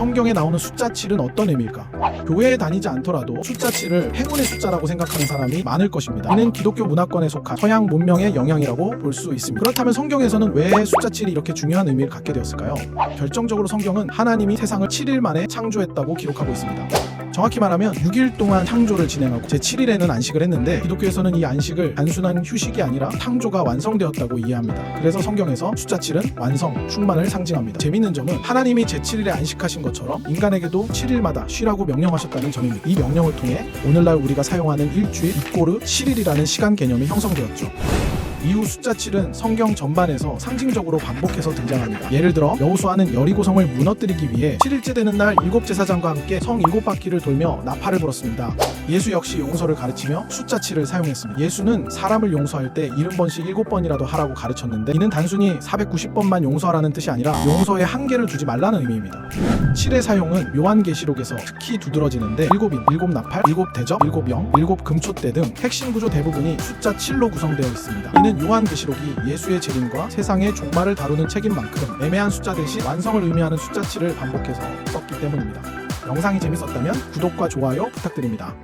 성경에 나오는 숫자 7은 어떤 의미일까? 교회에 다니지 않더라도 숫자 7을 행운의 숫자라고 생각하는 사람이 많을 것입니다. 이는 기독교 문화권에 속한 서양 문명의 영향이라고 볼 수 있습니다. 그렇다면 성경에서는 왜 숫자 7이 이렇게 중요한 의미를 갖게 되었을까요? 결정적으로 성경은 하나님이 세상을 7일 만에 창조했다고 기록하고 있습니다. 정확히 말하면 6일 동안 창조를 진행하고 제7일에는 안식을 했는데 기독교에서는 이 안식을 단순한 휴식이 아니라 창조가 완성되었다고 이해합니다. 그래서 성경에서 숫자 7은 완성, 충만을 상징합니다. 재밌는 점은 하나님이 제7일에 안식하신 것처럼 인간에게도 7일마다 쉬라고 명령하셨다는 점입니다. 이 명령을 통해 오늘날 우리가 사용하는 일주일 이꼬르 7일이라는 시간 개념이 형성되었죠. 이후 숫자 7은 성경 전반에서 상징적으로 반복해서 등장합니다. 예를 들어 여호수아는 여리고성을 무너뜨리기 위해 7일째 되는 날 일곱 제사장과 함께 성 일곱 바퀴를 돌며 나팔을 불었습니다. 예수 역시 용서를 가르치며 숫자 7을 사용했습니다. 예수는 사람을 용서할 때 70번씩 7번이라도 하라고 가르쳤는데 이는 단순히 490번만 용서하라는 뜻이 아니라 용서에 한계를 두지 말라는 의미입니다. 7의 사용은 요한계시록에서 특히 두드러지는데 일곱인, 일곱 나팔, 일곱 대접, 일곱 영, 일곱 금촛대 등 핵심 구조 대부분이 숫자 7로 구성되어 있습니다. 이는 요한계시록이 예수의 재림과 세상의 종말을 다루는 책인 만큼 애매한 숫자 대신 완성을 의미하는 숫자 7을 반복해서 썼기 때문입니다. 영상이 재밌었다면 구독과 좋아요 부탁드립니다.